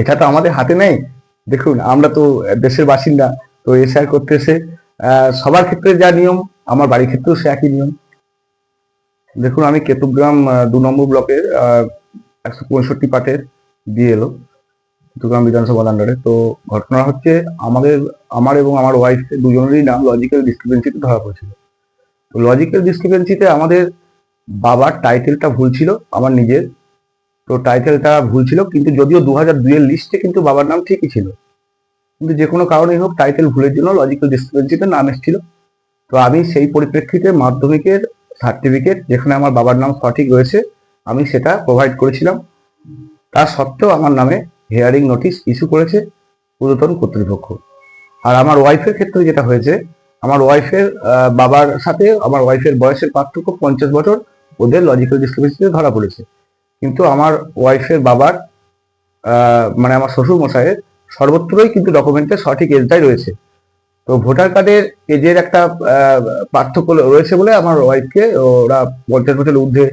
এটা তো আমাদের হাতে নেই। দেখুন, আমরা তো দেশের বাসিন্দা, তো এসআর করতে এসে সবার ক্ষেত্রে যা নিয়ম, আমার বাড়ির ক্ষেত্রেও সে একই নিয়ম। দেখুন, আমি কেতুগ্রাম দু নম্বর ব্লকের একশো পঁয়ষট্টি পাটের দিয়ে এলো, কেতুগ্রাম বিধানসভার আন্ডারে তো ঘটনা হচ্ছে, আমাদের, আমার এবং আমার ওয়াইফ দুজনেরই নাম লজিক্যাল ডিসক্রিপেন্সিতে ধরা পড়েছিল। তো লজিক্যাল ডিসক্রিপেন্সিতে আমাদের বাবার টাইটেলটা ভুল ছিল, আমার নিজের। তো টাইটেলটা ভুল ছিল, কিন্তু যদিও দু হাজার দুইয়ের লিস্টে কিন্তু বাবার নাম ঠিকই ছিল। কিন্তু যে কোনো কারণেই হোক টাইটেল ভুলের জন্য লজিক্যাল ডিসক্রিপেন্সিতে নাম এসেছিল। তো আমি সেই পরিপ্রেক্ষিতে মাধ্যমিকের সার্টিফিকেট যেখানে আমার বাবার নাম সঠিক রয়েছে, আমি সেটা প্রোভাইড করেছিলাম। তা সত্ত্বেও আমার নামে হিয়ারিং নোটিশ ইস্যু করেছে ঊর্ধ্বতন কর্তৃপক্ষ। আর আমার ওয়াইফের ক্ষেত্রে যেটা হয়েছে, আমার ওয়াইফের বাবার সাথে আমার ওয়াইফের বয়সের পার্থক্য পঞ্চাশ বছর, ওদের লজিক্যাল ডিসক্রিপেন্সিতে ধরা পড়েছে। কিন্তু আমার ওয়াইফের বাবার মানে আমার শ্বশুর মশাইয়ের সর্বত্রই কিন্তু ডকুমেন্টে সঠিক এজটাই রয়েছে। তো ভোটার কার্ডের এজের একটা পার্থক্য রয়েছে বলে আমার ওয়াইফকে ওরা পঞ্চাশ বছরের ঊর্ধ্বে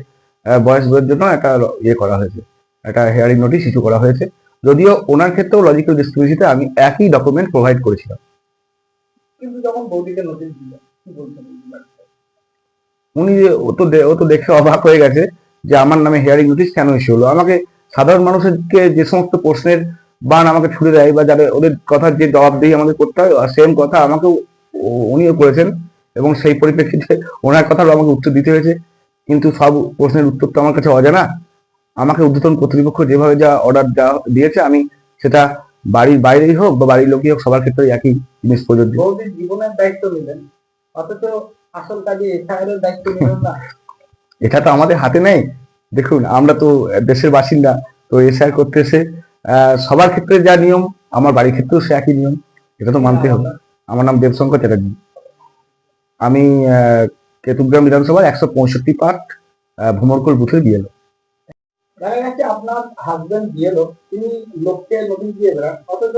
আহ, বয়স বয়ের জন্য একটা ইয়ে করা হয়েছে একটা হেয়ারিং নোটিশ ইস্যু করা হয়েছে। যদিও ওনার ক্ষেত্রেও লজিক্যাল ডিসক্রিপেন্সিতে আমি একই ডকুমেন্ট প্রোভাইড করেছিলাম। কিন্তু যখন বৌদিকে নোটিশ দিল কি বলছেন? উনি ও তো দে- ও তো দেখে অবাক হয়ে গেছে। যে আমার নামে হিয়ারিং নোটিশ কেন ইস্যু হলো? আমাকে সাধারণ মানুষকে যে সমস্ত প্রশ্নের বান আমাকে ছুড়ে দেয় বা যাদের, ওদের কথার যে জবাবদিহি আমাদের করতে হয় সেম কথা আমাকেও উনিও করেছেন এবং সেই পরিপ্রেক্ষিতে ওনার কথারও আমাকে উত্তর দিতে হয়েছে। কিন্তু সব প্রশ্নের উত্তর তো আমার কাছে অজানা। আমাকে ঊর্ধ্বতন কর্তৃপক্ষ যেভাবে যা অর্ডার দিয়েছে, আমি সেটা বাড়ির বাইরেই হোক বা বাড়ির লোকই হোক, সবার ক্ষেত্রে একই জিনিস প্রযোজ্য। জীবনের দায়িত্ব নিলেন। অথচ আসল কাজে দায়িত্ব নিলেন না। এটা তো আমাদের হাতে নেই। দেখুন আমরা তো দেশের বাসিন্দা তো এসআর করতে এসে আহ, সবার ক্ষেত্রে যা নিয়ম আমার বাড়ির ক্ষেত্রেও সে একই নিয়ম এটা তো মানতে হবে। আমার নাম দেবশঙ্কর চ্যাটার্জি। আমি আহ, কেতুগ্রাম বিধানসভার একশো পঁয়ষট্টি পার্ট ভ্রমণকল বুথে দিয়ে এলো দেখা গেছে আপনার হাজবেন্ড দিয়েলো তিনি লোককে নোটিশ দিয়ে বেড়ান অথচ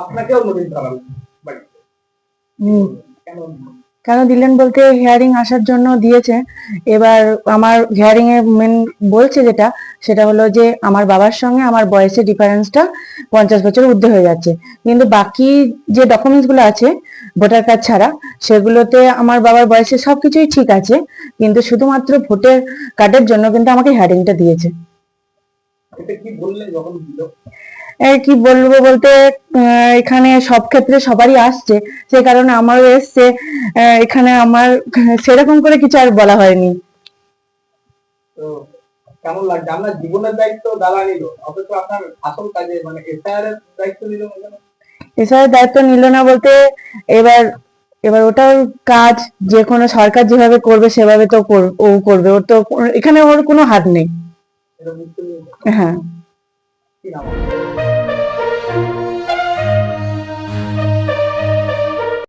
আপনাকেও নোটিশ ধরালেন বাড়িতে। হুম, কেন? কেন দিলেন বলতে হিয়ারিং আসার জন্য দিয়েছে। এবার আমার হিয়ারিং এ মেন বলছে যেটা, সেটা হলো যে আমার বাবার সঙ্গে আমার বয়সের ডিফারেন্সটা পঞ্চাশ বছর ঊর্ধ্বে হয়ে যাচ্ছে। কিন্তু বাকি যে ডকুমেন্টসগুলো আছে ভোটার কার্ড ছাড়া, সেগুলোতে আমার বাবার বয়সে সবকিছুই ঠিক আছে, কিন্তু শুধুমাত্র ভোটার কার্ডের জন্য কিন্তু আমাকে হিয়ারিংটা দিয়েছে। কি বললেন যখন কি বলব বলতে আহ, এখানে সব ক্ষেত্রে সবারই আসছে। সে কারণে আমারও এসছে আহ, এখানে আমার সেরকম করে কিছু আর বলা হয়নি। কেমন লাগছে? আপনার জীবনের দায়িত্ব দাদা নিল অথচ আপনার আসল কাজে মানে এর দায়িত্ব নিল না দায়িত্ব নিল না বলতে এবার এবার ওটার কাজ যে কোনো সরকার যেভাবে করবে সেভাবে তো ও করবে। ওর তো এখানে ওর কোনো হাত নেই। হ্যাঁ। কি নাম আপনার?